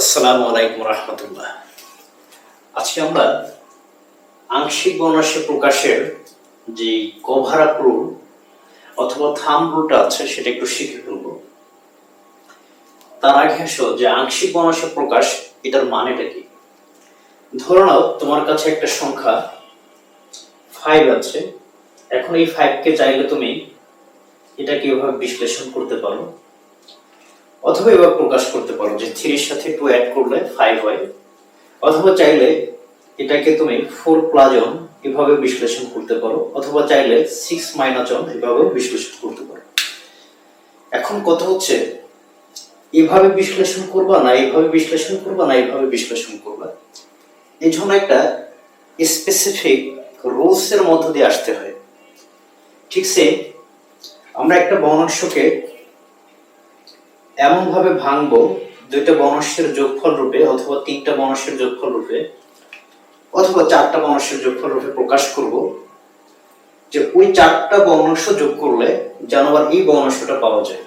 আসসালামু আলাইকুম রহমতুল্লাহ। আজকে আমরা আংশিক বর্ণাশয় প্রকাশের যে কভার আপ রুল অথবা থাম রুলটা আছে, সেটা একটু শিখে ফেলব। তার আগে আসো যে আংশিক বর্ণাশয় প্রকাশ, এটার মানেটা কি? ধরো নাও তোমার কাছে একটা সংখ্যা ফাইভ আছে। এখন এই ফাইভকে চাইলে তুমি এটাকে এভাবে বিশ্লেষণ করতে পারো। অথবা এবার প্রকাশ করতে পারো যে থ্রির সাথে টু অ্যাড করলে ফাইভ হয়। অথবা চাইলে এটাকে তুমি ফোর প্লাস অন এভাবে বিশ্লেষণ করতে পারো, অথবা চাইলে সিক্স মাইনাস অন এভাবে বিশ্লেষণ করতে পারো। এখন কথা হচ্ছে, এভাবে বিশ্লেষণ করবা না, এভাবে বিশ্লেষণ করবা না, এভাবে বিশ্লেষণ করবা। এই জন্য একটা স্পেসিফিক রুলস এর মধ্য দিয়ে আসতে হয়। ঠিক সে আমরা একটা বর্ণাংশকে এমন ভাবে ভাঙবো, দুইটা বনস্যের যোগফল রূপে অথবা তিনটা বনস্যের যোগফল রূপে, অথবা চারটা বনস্যের যোগফল রূপে প্রকাশ করব, যে ওই চারটা বর্ণাংশ যোগ করলে যেন আবার এই বর্ণাংশটা পাওয়া যায়।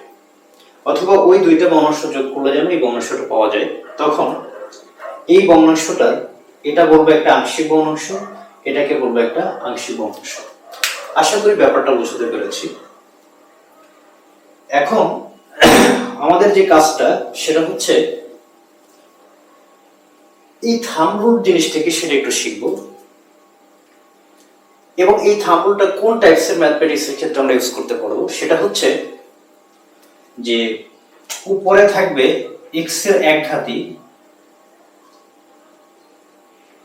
অথবা ওই দুইটা বর্ণাংশ যোগ করলে যেন এই বর্ণাংশটা পাওয়া যায়। তখন এই বর্ণাংশটা এটা বলব একটা আংশিক বর্ণাংশ এটাকে বলব একটা আংশিক বর্ণাংশ আশা করি ব্যাপারটা বুঝতে পেরেছি। এখন আমাদের যে কাজটা, সেটা হচ্ছে এই থাম্বরুল জিনিসটাকে সেটা একটু শিখব। এবং এই থাম্বরুলটা কোন টাইপসের ম্যাথমেটিক্স এর ক্ষেত্রে আমরা ইউজ করতে পারব, সেটা হচ্ছে যে উপরে থাকবে এক্সের এক ঘাতি,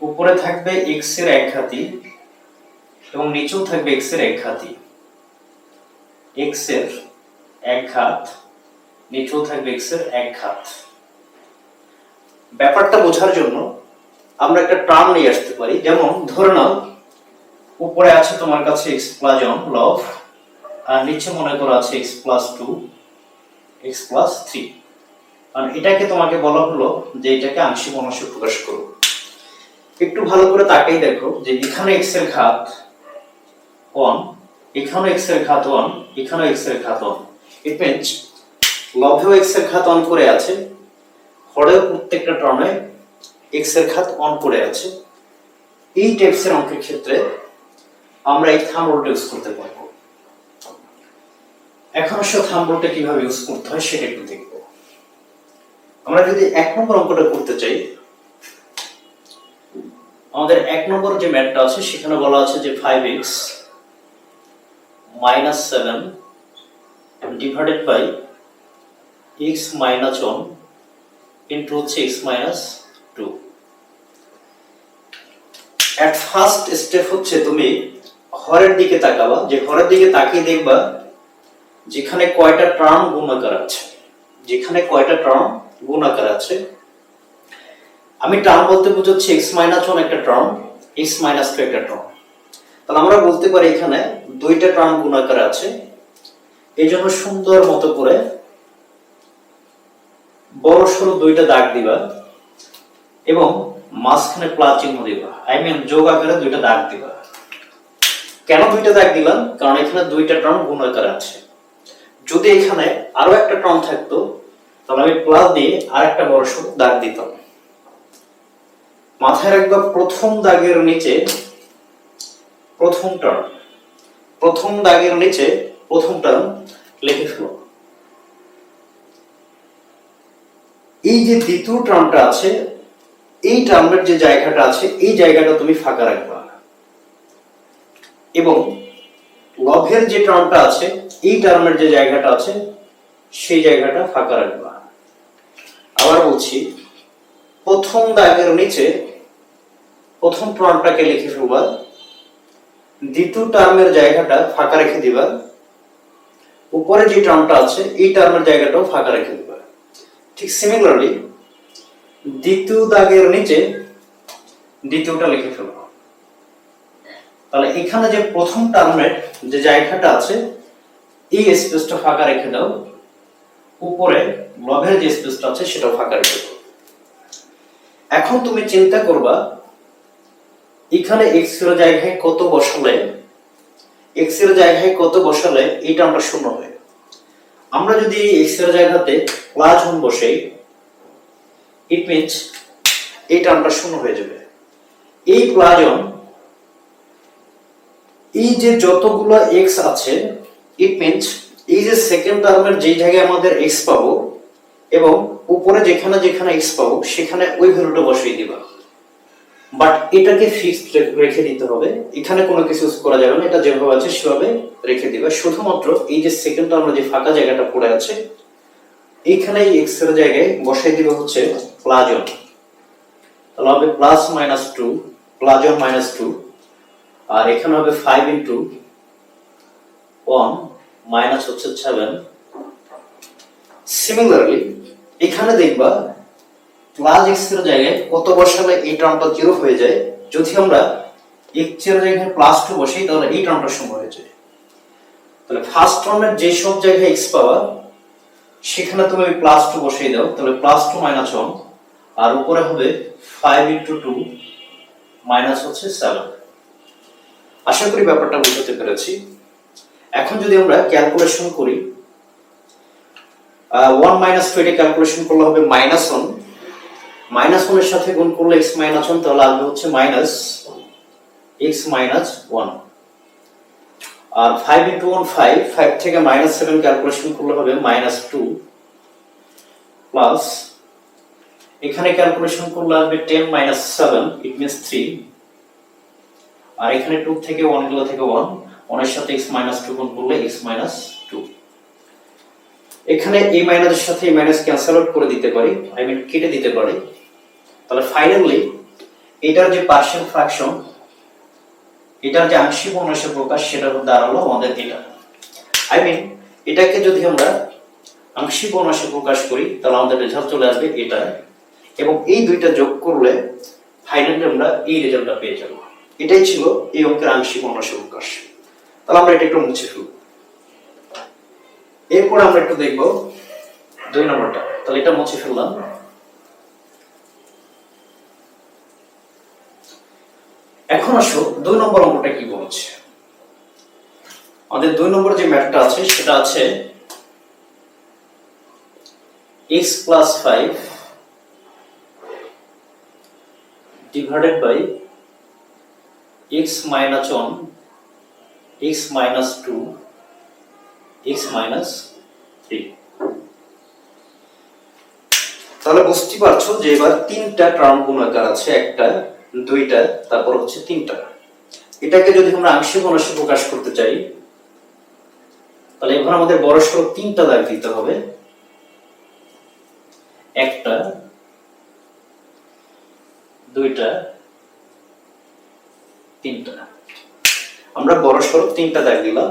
উপরে থাকবে এক্সের এক ঘাতি, এবং নিচেও থাকবে এক্সের এক ঘাতি। এক্সের এক ঘাত নিচেও থাকবে এক্সের এক ঘাত। ব্যাপারটা বোঝার জন্য আমরা একটা টার্ম নিয়ে আসতে পারি, যেমন ধরে নাও, উপরে আছে তোমার কাছে এক্স প্লাস ওয়ান লভ আর নিচে মনে করো আছে x plus two x plus three কারণ এটাকে তোমাকে বলা হলো যে এটাকে আংশিক অংশ প্রকাশ করো। একটু ভালো করে তাকাই দেখো যে এখানে এক্সের ঘাত ওয়ান এখানেও এক্সের ঘাত ওয়ান এখানেও এক্সের ঘাত ওয়ান ইট মিনস লভেও এক্সের ঘাত অন করে আছে। হরেও প্রত্যেকটা টার্মে এক্সের ঘাত অন করে আছে। এই টাইপসের অঙ্কের ক্ষেত্রে আমরা এই থাম রুলটা ইউজ করতে পারব। এখন আসলে থাম রুলটা কীভাবে ইউজ করতে হয় সেটা একটু দেখব। আমরা যদি এক নম্বর অঙ্কটা করতে চাই, আমাদের এক নম্বর যে ম্যাথটা আছে, সেখানে বলা আছে যে five x minus seven divided by x minus 1 into হচ্ছে x minus 2 at first step হচ্ছে তুমি হরের দিকে তাকাবা, যে হরের দিকে তাকিয়ে দেখবা যেখানে কয়টা টার্ম গুণাকার আছে। যেখানে কয়টা টার্ম গুণাকার আছে। আমি টার্ম বলতে বুঝাচ্ছি x minus 1 একটা টার্ম x minus 2 একটা টার্ম তাহলে আমরা বলতে পারি এখানে দুইটা টার্ম গুণাকার আছে। এই জন্য সুন্দর মতো করে বড় সড়ো দুইটা দাগ দিবা এবং মাঝখানে প্লাস চিহ্ন দিবা। আই মিন যোগ আকারে দুইটা দাগ দিবা। কেন দুইটা দাগ দিলাম কারণ এখানে দুইটা টার্ম গুণ আকারে আছে। যদি এখানে আরও একটা টার্ম থাকতো, তাহলে আমি প্লাস দিয়ে আর একটা বড় সড়ো দাগ দিতাম। মাথায় রাখবা, প্রথম দাগের নিচে প্রথম টার্ম প্রথম দাগের নিচে প্রথম টার্ম লিখে ফেলো এই যে দ্বিতীয় টার্মটা আছে, এই টার্মের যে জায়গাটা আছে, এই জায়গাটা তুমি ফাঁকা রাখবা এবং লভের যে টার্মটা আছে, এই টার্মের যে জায়গাটা আছে, সেই জায়গাটা ফাঁকা রাখবা আবার বলছি, প্রথম দাগের নিচে প্রথম টার্মটাকে লিখে ফেলবা, দ্বিতীয় টার্মের জায়গাটা ফাঁকা রেখে দিবা, উপরে যে টার্মটা আছে, এই টার্মের জায়গাটাও ফাঁকা রেখে দিবা। ঠিক সিমিলারলি দ্বিতীয় দাগের নিচে দ্বিতীয়টা লিখে ফেলব। তাহলে এখানে যে প্রথম টার্মের যে জায়গাটা আছে, এই স্পেসটা ফাঁকা রেখে দাও। উপরে লভের যে স্পেসটা আছে সেটা ফাঁকা রেখে দাও। এখন তুমি চিন্তা করবা, এখানে এক্সের জায়গায় কত বসালে এক্সের জায়গায় কত বসালে, এটা আমরা শূন্য হয় আমরা যদি এক্সের জায়গাতে প্লাস ওয়ান বসাই ইট মিনস এই টার্মটা শূন্য হয়ে যাবে। এই প্লাজন এই যে যতগুলো এক্স আছে ইট মিনস এই যে সেকেন্ড টার্মের যে জায়গায় আমাদের এক্স পাবো, এবং উপরে যেখানে যেখানে এক্স পাবো, সেখানে ওই ভ্যালুটা বসিয়ে দিবা। বাট এটাকে ফিক্সড রেখে দিতে হবে। এখানে কোনো কিছু করা যাবে না, এটা যেভাবে আছে সেভাবে রেখে দিবা। শুধুমাত্র এই যে সেকেন্ড আমরা যে ফাঁকা জায়গাটা পড়ে আছে, এইখানে এই এক্সের জায়গায় বসাই দিবে হচ্ছে প্লাজন। তাহলে হবে প্লাস মাইনাস টু প্লাজন মাইনাস টু আর এখানে হবে ফাইভ ইন্টু ওয়ান মাইনাস হচ্ছে সেভেন সিমিলারলি এখানে দেখবা প্লাস এক্স জায়গায় কত বসালে এই টার্মটা জিরো হয়ে যায়? যদি আমরা জায়গায় প্লাস টু বসাই, তাহলে এই টার্মটা হয়ে যায়। তাহলে ফার্স্ট টার্মের যে সব জায়গায় এক্স পাওয়া, সেখানে তুমি প্লাস টু বসিয়ে দাও, তাহলে প্লাস টু মাইনাস ওয়ান আর উপরে হবে ফাইভ ইন্টু টু মাইনাস হচ্ছে সেভেন আশা করি ব্যাপারটা বুঝতে পেরেছি। এখন যদি আমরা ক্যালকুলেশন করি ওয়ান মাইনাস টু এটা ক্যালকুলেশন করলে হবে মাইনাস ওয়ান মাইনাস ওয়ানের সাথে গুণ করলে এক্স মাইনাস ওয়ান, তাহলে আসবে হচ্ছে মাইনাস এক্স মাইনাস ওয়ান। আর five into one five five থেকে মাইনাস সেভেন ক্যালকুলেশন করলে হবে মাইনাস টু প্লাস এখানে ক্যালকুলেশন করলে আসবে ten minus seven it means three আর এখানে টু থেকে ওয়ানগুলো থেকে ওয়ান ওয়ানের সাথে এক্স মাইনাস টু গুণ করলে এক্স মাইনাস টু এখানে এই মাইনাসের সাথে এই মাইনাস ক্যান্সেল আউট করে দিতে পারি আই মিন কেটে দিতে পারি। তাহলে ফাইনালি এটার যে পার্শিয়াল ফ্র্যাকশন এটার যে আংশিক অনুসারে প্রকাশ সেটা দাঁড়াল আমাদের এটা। আই মিন এটাকে যদি আমরা আংশিক অনুসারে প্রকাশ করি, তাহলে আমাদের রেজাল্ট চলে আসবে এটা। এবং এই দুইটা যোগ করলে ফাইনালি আমরা এই রেজাল্টটা পেয়ে যাব। এটাই ছিল এই অঙ্কের আংশিক অনুসারে প্রকাশ। তাহলে আমরা এটা একটু মুছে ফেলব। এরপর আমরা একটু দেখব দুই নম্বরটা। তাহলে এটা মুছে ফেললাম। এখন আসো, দুই নম্বর অঙ্কটা কি বলছে? আমাদের দুই নম্বর যে ম্যাথটা আছে, সেটা আছে x plus five divided by x minus one x minus two x minus three তাহলে বুঝতে পারছ যে এবার তিনটা টার্ম গুণাকার আছে, একটা দুইটা, তারপর হচ্ছে তিনটা। এটাকে যদি আমরা আংশিক অনাংশে প্রকাশ করতে চাই, তাহলে এবার আমাদের বড় তিনটা দাগ দিতে হবে। একটা, দুইটা, তিনটা। আমরা বড় তিনটা দাগ দিলাম।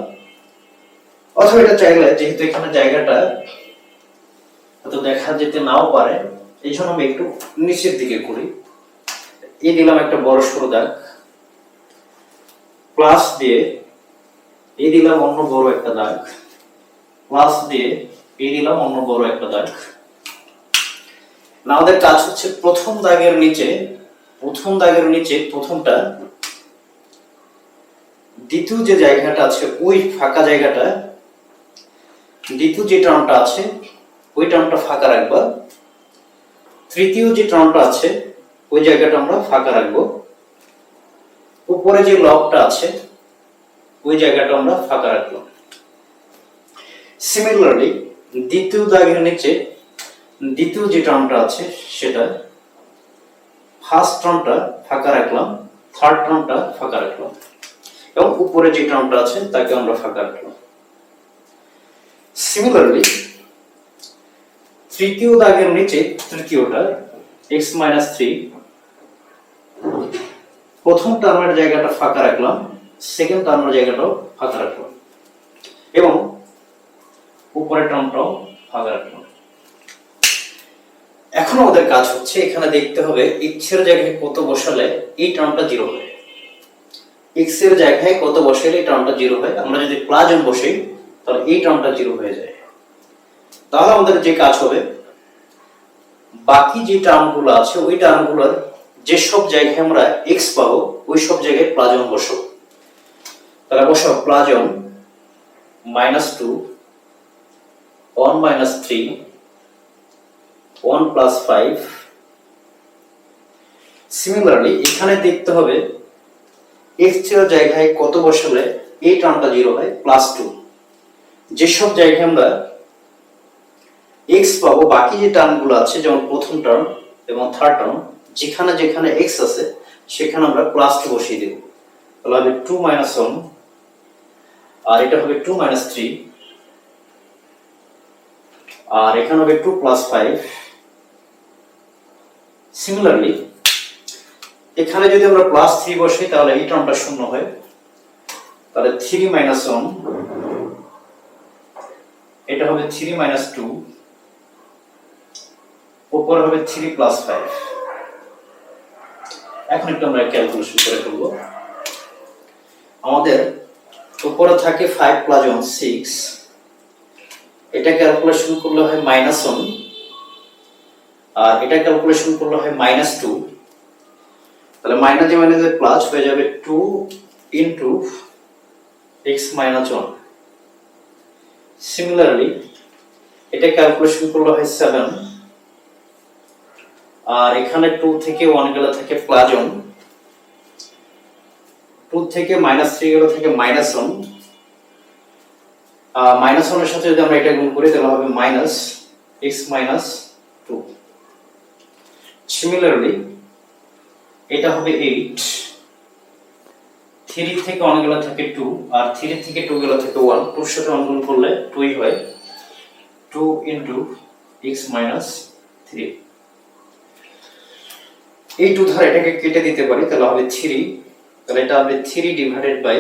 অথবা এটা চাইলে, যেহেতু এখানে জায়গাটা হয়তো দেখা যেতে নাও পারে এই জন্য আমি একটু নিচের দিকে করি। এই দিলাম একটা বড় সড়ো দাগ। প্লাস দিয়ে এই দিলাম অন্য বড় একটা দাগ। প্লাস দিয়ে এই দিলাম অন্য বড় একটা দাগ। না, আমাদের কাজ হচ্ছে প্রথম দাগের নিচে প্রথম দাগের নিচে প্রথমটা দ্বিতীয় যে জায়গাটা আছে ওই ফাঁকা জায়গাটা দ্বিতীয় যে টার্মটা আছে ওই টার্মটা ফাঁকা রাখবা। তৃতীয় যে টার্মটা আছে ওই জায়গাটা আমরা ফাঁকা রাখব। উপরে যে লকটা আছে, ওই জায়গাটা আমরা ফাঁকা রাখলাম সিমিলারলি দ্বিতীয় দাগের নিচে, দ্বিতীয় যে টার্মটা আছে, সেটা ফার্স্ট টার্মটা ফাঁকা রাখলাম থার্ড টার্মটা ফাঁকা রাখলাম। এবং উপরে যে টার্মটা আছে, তাকে আমরা ফাঁকা রাখলাম। সিমিলারলি তৃতীয় দাগের নিচে, তৃতীয়টা এক্স মাইনাস থ্রি। প্রথম টার্মের জায়গাটা ফাঁকা রাখলাম, সেকেন্ড টার্মের জায়গাটাও ফাঁকা রাখলাম। এবং উপরের টার্মটাও ফাঁকা রাখলাম। এখন আমাদের কাজ হচ্ছে এখানে দেখতে হবে ইচ্ছের জায়গায় কত বসালে এই টার্মটা জিরো হয়। এক্সের জায়গায় কত বসালে এই টার্মটা জিরো হয়? আমরা যদি প্লাজন বসাই, তাহলে এই টার্মটা জিরো হয়ে যায়। তাহলে আমাদের যে কাজ হবে বাকি যে টার্মগুলো আছে, ওই টার্মগুলোর যে সব জায়গায় আমরা এক্স পাবো, ওই সব জায়গায় প্লাজন বসো তাহলে বসো প্লাজন minus two one minus three one plus five similarly এখানে দেখতে হবে এক্সের জায়গায় কত বসালে এই টার্মটা জিরো হয় প্লাস টু যেসব জায়গায় আমরা এক্স পাবো, বাকি যে টার্মগুলো আছে, যেমন প্রথম টার্ম এবং থার্ড টার্ম যেখানে যেখানে এক্স আছে, সেখানে আমরা প্লাস টু বসিয়ে দেব। তাহলে হবে টু মাইনাস ওয়ান আর এটা হবে টু মাইনাস থ্রি আর এখানে হবে টু প্লাস ফাইভ সিমিলারলি এখানে যদি আমরা প্লাস থ্রি বসাই তাহলে এই টার্মটা শূন্য হয়। তাহলে থ্রি মাইনাস ওয়ান এটা হবে থ্রি মাইনাস টু উপর হবে থ্রি প্লাস ফাইভ এখন একটু আমরা ক্যালকুলেশন করে ফেলব। আমাদের উপরে থাকে ফাইভ প্লাস ওয়ান সিক্স এটা ক্যালকুলেশন করলে হয় মাইনাস ওয়ান আর এটা ক্যালকুলেশন করলে হয় মাইনাস টু তাহলে মাইনাস যে মাইনাস প্লাস হয়ে যাবে two into x minus one similarly এটা ক্যালকুলেশন করলে হয় সেভেন আর এখানে টু থেকে ওয়ান গেলে থাকে প্লাস ওয়ান টু থেকে মাইনাস থ্রি গেলে থেকে মাইনাস ওয়ান মাইনাস ওয়ানের সাথে যদি আমরা এটা গুণ করি, তাহলে হবে minus x minus two similarly এটা হবে এইট থ্রি থেকে ওয়ান গেলে থাকে টু আর থ্রি থেকে টু গেলে থাকে ওয়ান টুর সাথে ওয়ান গুণ করলে টুই হয়। Two into x minus three এই টু ধারা এটাকে কেটে দিতে পারি, তাহলে হবে থ্রি তাহলে এটা হবে three divided by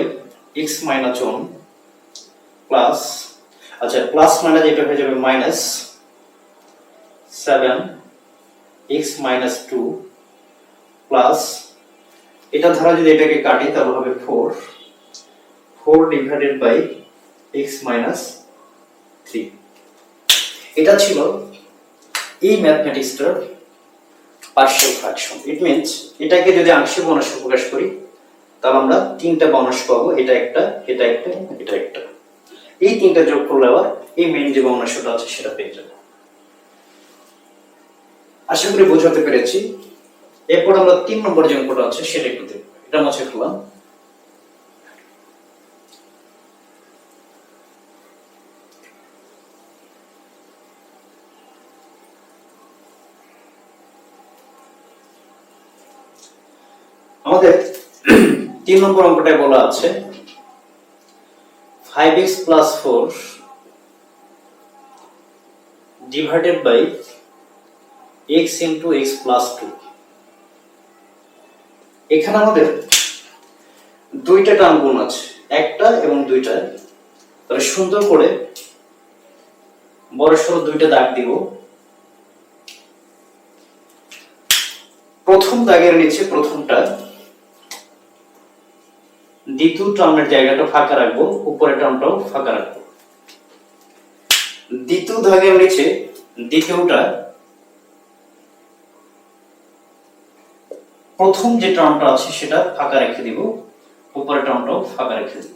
x minus one plus আচ্ছা প্লাস মাইনাস এটা হয়ে যাবে minus seven x minus two plus এটা ধারা যদি এটাকে কাটি, তাহলে হবে four four divided by x minus three এটা ছিল এই ম্যাথমেটিক্সটার পার্শিয়াল ফ্র্যাকশন ইট মিনস এটাকে যদি আংশিক বর্ণাংশ প্রকাশ করি, তাহলে আমরা তিনটা বর্ণাংশ পাবো, এটা একটা এটা একটা এটা একটা। এই তিনটা যোগ করলে আবার এই মেন যে বর্ণাংশটা আছে, সেটা পেয়ে যাব। আশা করি বোঝাতে পেরেছি। এরপর আমরা তিন নম্বর যে অঙ্কটা আছে, সেটা একটু দেখব। এটা মুছে ফেললাম আমাদের তিন নম্বর অঙ্কটায় বলা আছে five x plus four divided by x into x plus two এখানে আমাদের দুইটা টার্ম গুণ আছে, একটা এবং দুইটা। তাহলে সুন্দর করে বড় সড়ো দুইটা দাগ দিব। প্রথম দাগের নিচে প্রথমটা দ্বিতীয় টার্মের জায়গাটা ফাঁকা রাখব, উপরের টার্মটাও ফাঁকা রাখব। দ্বিতীয় দাগের নিচে দ্বিতীয়টা প্রথম যে টার্মটা আছে সেটা ফাঁকা রেখে দিব, উপরের টার্মটাও ফাঁকা রেখে দিব।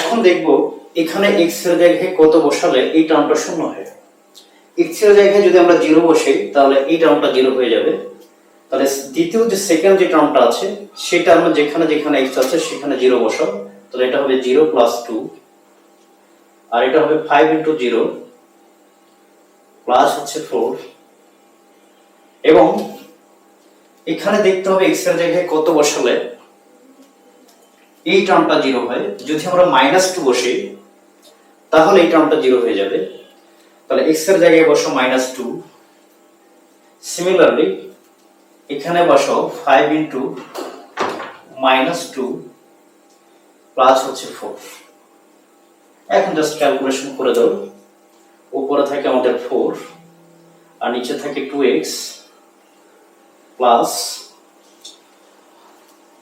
এখন দেখব এখানে এক্সের জায়গায় কত বসালে এই টার্মটা শূন্য হয়। এক্সের জায়গায় যদি আমরা জিরো বসাই, তাহলে এই টার্মটা জিরো হয়ে যাবে। তাহলে দ্বিতীয় যে সেকেন্ড যে টার্মটা আছে সেই টার্মে যেখানে যেখানে এক্স আছে, সেখানে জিরো বসাও। তাহলে এটা হবে জিরো প্লাস টু আর এটা হবে ফাইভ ইন্টু জিরো প্লাস হচ্ছে ফোর এবং এখানে দেখতে হবে এক্সের জায়গায় কত বসালে এই টার্মটা জিরো হয়। যদি আমরা মাইনাস টু বসি, তাহলে এই টার্মটা জিরো হয়ে যাবে। তাহলে এক্সের জায়গায় বসো মাইনাস টু সিমিলারলি এখানে বসো five into minus two plus হচ্ছে ফোর এখন জাস্ট ক্যালকুলেশন করে দাও। উপরে থাকে আমাদের ফোর আর নিচে থাকে two x plus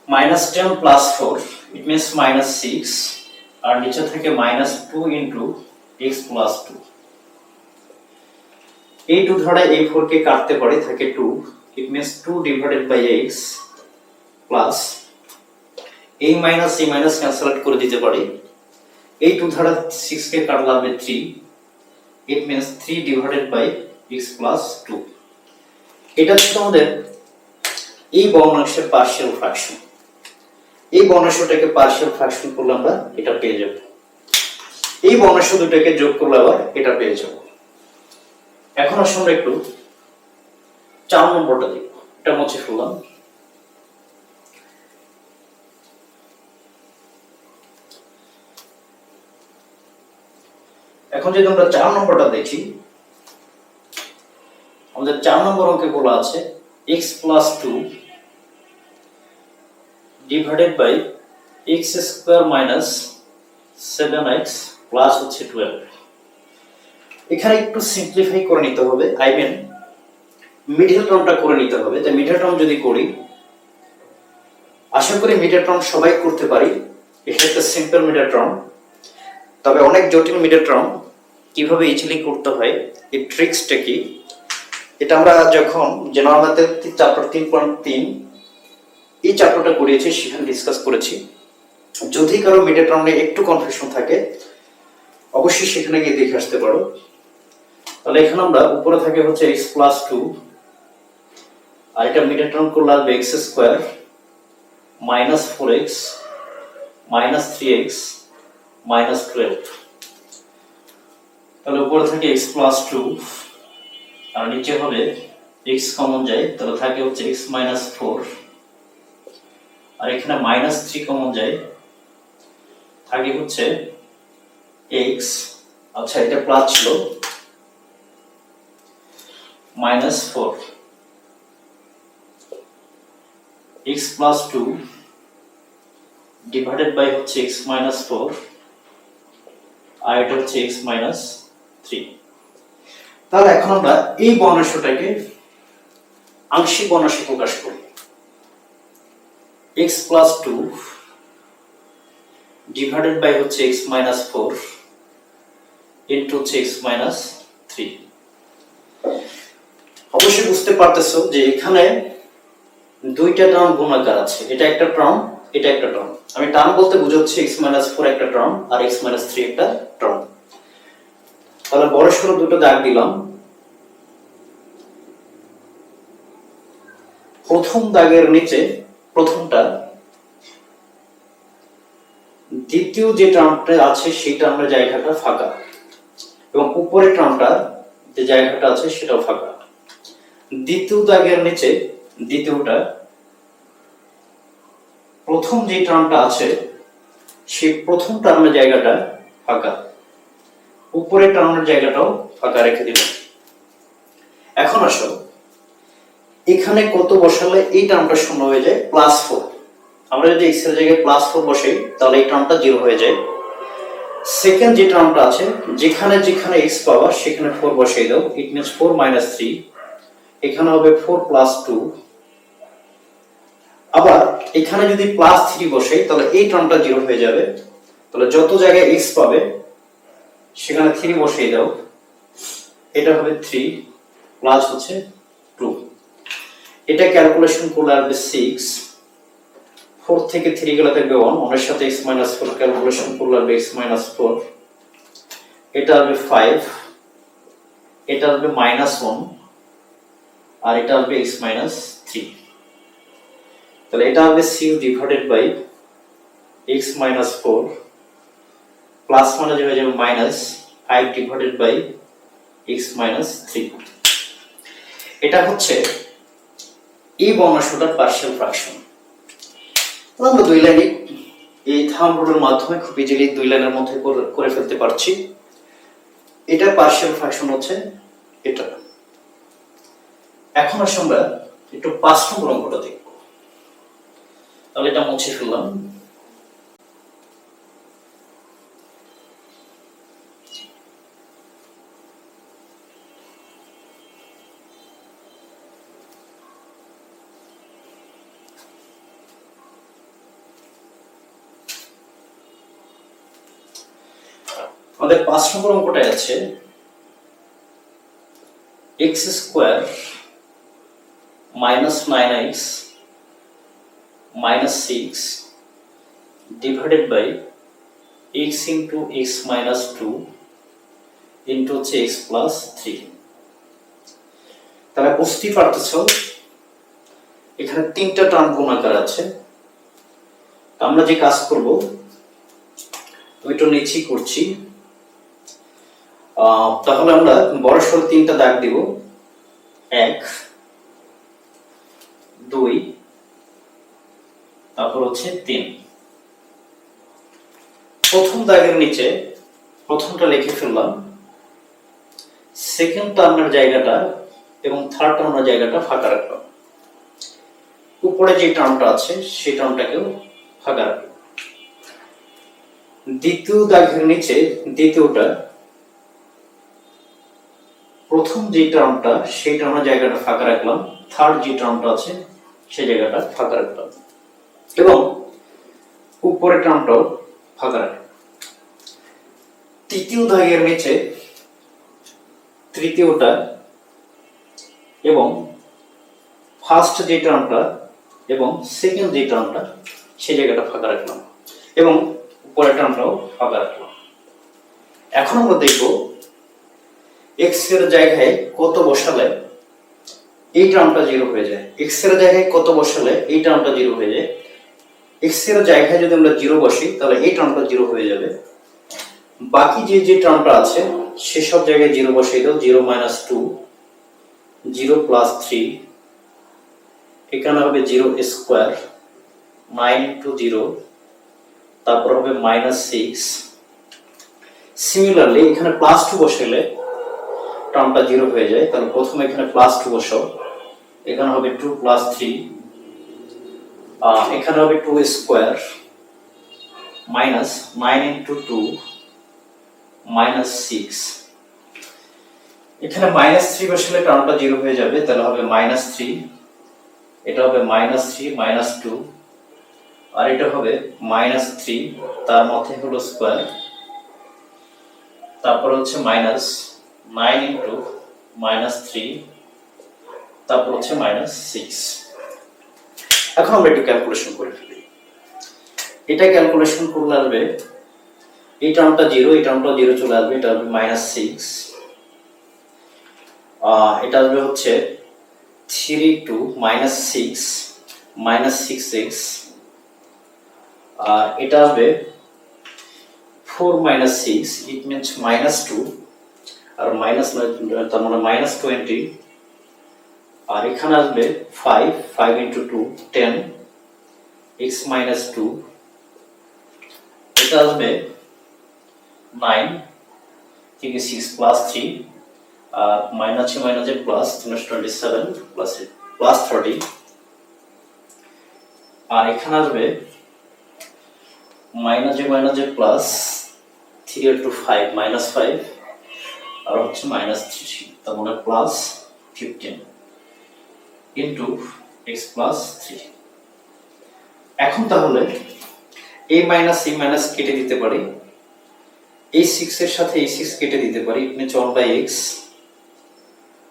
minus 10 plus 4 it means minus 6 আর নিচে থাকে minus two into x plus 2 এই 2 ধরে এই 4 কে কাটতে পারে, থাকে 2 it means 2 divided by x plus এই মাইনাস এই মাইনাস ক্যান্সেল আউট করে দিতে পারি। এই 2 ধারা 6 কে কাটলে হবে 3 it means 3 divided by x plus 2 এটা ছিল আমাদের এই ভগ্নাংশের পার্শিয়াল ফ্র্যাকশন এই ভগ্নাংশটাকে পার্শিয়াল ফ্র্যাকশন করলে আমরা এটা পেয়ে যাব। এই ভগ্নাংশ দুটাকে যোগ করলে আবার এটা পেয়ে যাব। এখন আসলে একটু চার নম্বরটা দেখব এটা মুছে ফেললাম এখন যদি আমরা চার নম্বরটা দেখি আমাদের চার নম্বর অঙ্কে বলা আছে x plus two divided by x square minus seven x plus হচ্ছে টুয়েলভ এখানে একটু সিম্পলিফাই করে নিতে হবে আই মিন মিডল টার্মটা করে নিতে হবে। যে মিডল টার্ম যদি করি, আশা করি মিডল টার্ম সবাই করতে পারি। এটা একটা সিম্পল মিডল টার্ম তবে অনেক জটিল মিডল টার্ম কীভাবে ইজিলি করতে হয় এই ট্রিক্সটা কি? এটা আমরা যখন জেনারেল ম্যাথের চ্যাপ্টার তিন পয়েন্ট তিন, এই চ্যাপ্টারটা করিয়েছি, সেখানে ডিসকাস করেছি। যদি কারও মিডল নিয়ে একটু কনফিউশন থাকে, অবশ্যই সেখানে গিয়ে দেখে আসতে পারো। তাহলে এখানে আমরা উপরে থাকে হচ্ছে এক্স প্লাস টু আর এটা মিডল টার্ম করলে আসবে x square minus four x minus three x minus twelve তাহলে উপরে থাকে এক্স প্লাস টু আর নিচে হবে এক্স কমন যায়, তাহলে থাকে হচ্ছে এক্স মাইনাস ফোর আর এখানে মাইনাস থ্রি কমন যায়, থাকে হচ্ছে এক্স আচ্ছা এটা প্লাস ছিল minus four x plus two divided by হচ্ছে এক্স মাইনাস ফোর আর এটা হচ্ছে এক্স মাইনাস থ্রি তাহলে এখন আমরা এই বর্ণাংশটাকে আংশিক বর্ণাংশে প্রকাশ করি x plus two divided by হচ্ছে এক্স মাইনাস ফোর ইন্টু হচ্ছে এক্স মাইনাস থ্রি অবশ্যই বুঝতে পারতেছো যে এখানে দুইটা টার্ম গুণাকার আছে। এটা একটা টার্ম এটা একটা টার্ম আমি টার্ম বলতে বুঝাচ্ছি এক্স মাইনাস একটা টার্ম আর এক্স মাইনাস থ্রি একটা টার্ম তাহলে বড় সড়ো দুটো দাগ দিলাম। প্রথম দাগের নিচে প্রথমটা, দ্বিতীয় যে টার্মটা আছে সেই টার্মের জায়গাটা ফাঁকা এবং উপরের টার্মটা যে জায়গাটা আছে সেটাও ফাঁকা। দ্বিতীয় দাগের নিচে দ্বিতীয়টা প্রথম যে টার্মটা আছে, সেই প্রথম টার্মের জায়গাটা ফাঁকা। উপরের টার্মের জায়গাটাও ফাঁকা রেখে দিল এখন আসো, এখানে কত বসালে এই টার্মটা শূন্য হয়ে যায়? প্লাস ফোর আমরা যদি জায়গায় প্লাস ফোর বসাই, তাহলে এই টার্মটা জিরো হয়ে যায়। সেকেন্ড যে টার্মটা আছে, যেখানে যেখানে এক্স পাওয়া, সেখানে ফোর বসিয়ে দাও। It means four minus three এখানে হবে ফোর প্লাস টু আবার এখানে যদি প্লাস থ্রি বসে, তাহলে এই টার্মটা জিরো হয়ে যাবে। তাহলে যত জায়গায় এক্স পাবে, সেখানে থ্রি বসিয়ে দাও। এটা হবে থ্রি প্লাস হচ্ছে টু এটা ক্যালকুলেশন করলে আসবে সিক্স ফোর থেকে থ্রি গেলে থাকবে ওয়ান ওয়ানের সাথে এক্স মাইনাস ফোর ক্যালকুলেশন করলে আসবে এক্স মাইনাস ফোর এটা আসবে ফাইভ এটা আসবে মাইনাস ওয়ান আর এটা আসবে এক্স মাইনাস থ্রি তাহলে এটা হবে see you divided by x minus four plus মানে হয়ে যাবে minus five divided by x minus three এটা হচ্ছে এই বর্ণাংশটার পার্শিয়াল ফ্র্যাকশন আমরা দুই লাইনে এই থাম রুলের মাধ্যমে খুব ইজিলি দুই লাইনের মধ্যে করে- ফেলতে পারছি। এটা পার্শিয়াল ফ্র্যাকশন হচ্ছে এটা। এখন আসলে আমরা একটু পাঁচ নম্বর অঙ্কটা দেখব। তাহলে এটা মুছে ফেললাম। আমাদের পাঁচ নম্বর অঙ্কটায় আছে x square minus nine x minus six divided by x into x minus two into হচ্ছে এক্স প্লাস থ্রি তাহলে বুঝতেই পারতেছ? এখানে তিনটা টার্ম গুণাকার আছে। আমরা যে কাজ করব ওইটা নিচেই করছি। তাহলে আমরা বড় সড় তিনটা দাগ দিব। এক, দুই তারপর হচ্ছে তিন। প্রথম দাগের নিচে প্রথমটা লিখে ফেললাম। সেকেন্ড টার্মের জায়গাটা এবং থার্ড টার্মের জায়গাটা ফাঁকা রাখলাম। উপরে যে টার্মটা আছে, সেই টার্মটাকেও ফাঁকা রাখলাম। দ্বিতীয় দাগের নিচে, দ্বিতীয়টা, প্রথম যে টার্মটা সেই টার্মের জায়গাটা ফাঁকা রাখলাম। থার্ড যে টার্মটা আছে, সেই জায়গাটা ফাঁকা রাখলাম। এবং উপরের টার্মটাও ফাঁকা রাখে। তৃতীয় দাগের নিচে তৃতীয়টা এবং ফার্স্ট যে টার্মটা এবং সেকেন্ড যে টার্মটা সেই জায়গাটা ফাঁকা রাখলাম এবং উপরের টার্মটাও ফাঁকা রাখলাম। এখন আমরা দেখব এক্সের জায়গায় কত বসালে এই টার্মটা জিরো হয়ে যায়। এক্সের জায়গায় কত বসালে এই টার্মটা জিরো হয়ে যায়। এক্সের জায়গায় যদি আমরা জিরো বসি, তাহলে এই টার্মটা জিরো হয়ে যাবে। বাকি যে যে টার্মটা আছে সেসব জায়গায় জিরো বসিয়ে দাও zero minus two zero plus three এখানে হবে zero square nine two zero তারপর হবে মাইনাস সিক্স সিমিলারলি এখানে প্লাস টু বসাইলে টার্মটা জিরো হয়ে যায়, তাহলে প্রথমে এখানে প্লাস টু বসাও, এখানে হবে টু প্লাস থ্রি এখানে হবে two square minus nine into two minus six এখানে মাইনাস থ্রি বসালে টার্মটা জিরো হয়ে যাবে, তাহলে হবে মাইনাস থ্রি এটা হবে মাইনাস থ্রি মাইনাস টু আর এটা হবে মাইনাস থ্রি তার মধ্যে হলো স্কোয়ার তারপর হচ্ছে minus nine into minus three তারপর হচ্ছে মাইনাস সিক্স এখন আমরা একটু ক্যালকুলেশন করে ফেলি। এটা ক্যালকুলেশন করলে আসবে, এই টার্মটা জিরো এই টার্মটা জিরো চলে আসবে, এটা আসবে মাইনাস সিক্স এটা আসবে হচ্ছে three two minus six minus six x আর এটা আসবে four minus six it means minus two R minus তার মানে মাইনাস টোয়েন্টি আর এখানে আসবে five five into two ten x minus two এটা আসবে নাইন থেকে সিক্স প্লাস থ্রি আর মাইনাস মাইনাসে plus twenty seven plus plus thirty আর এখানে আসবে মাইনাসে মাইনাসে plus three two five minus five আর হচ্ছে মাইনাস থ্রি তার মানে plus fifteen into x plus three এখন তাহলে এই মাইনাস এই মাইনাস কেটে দিতে পারি। এই সিক্স এর সাথে এই সিক্স কেটে দিতে পারি। ইট মিনস বাই এক্স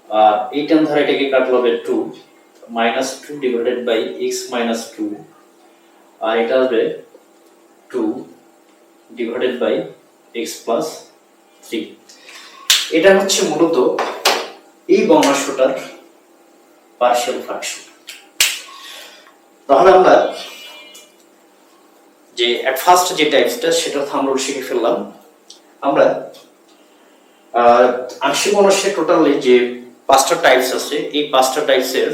আর এই টার্ম ধারা এটাকে কাটলে হবে two minus two divided by x minus two আর এটা হবে two divided by x plus three এটা হচ্ছে মূলত এই বর্ণাংশটার পার্শিয়াল ফ্র্যাকশন তাহলে আমরা যে অ্যাট ফার্স্ট যে টাইপসটা সেটা আমরা শিখে ফেললাম। আমরা আংশিক অনুষ্ঠে টোটালি যে পাঁচটা টাইপস আছে, এই পাঁচটা টাইপসের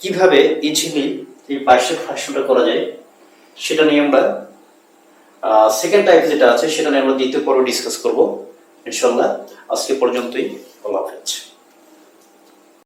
কীভাবে ইজিলি এই পার্শিয়াল ফ্র্যাকশনটা করা যায়, সেটা নিয়ে আমরা সেকেন্ড টাইপ যেটা আছে, সেটা নিয়ে আমরা দ্বিতীয় পর্ব ডিসকাস করব। ইনশাল্লাহ আজকে পর্যন্তই। আল্লাহ হাফেজ।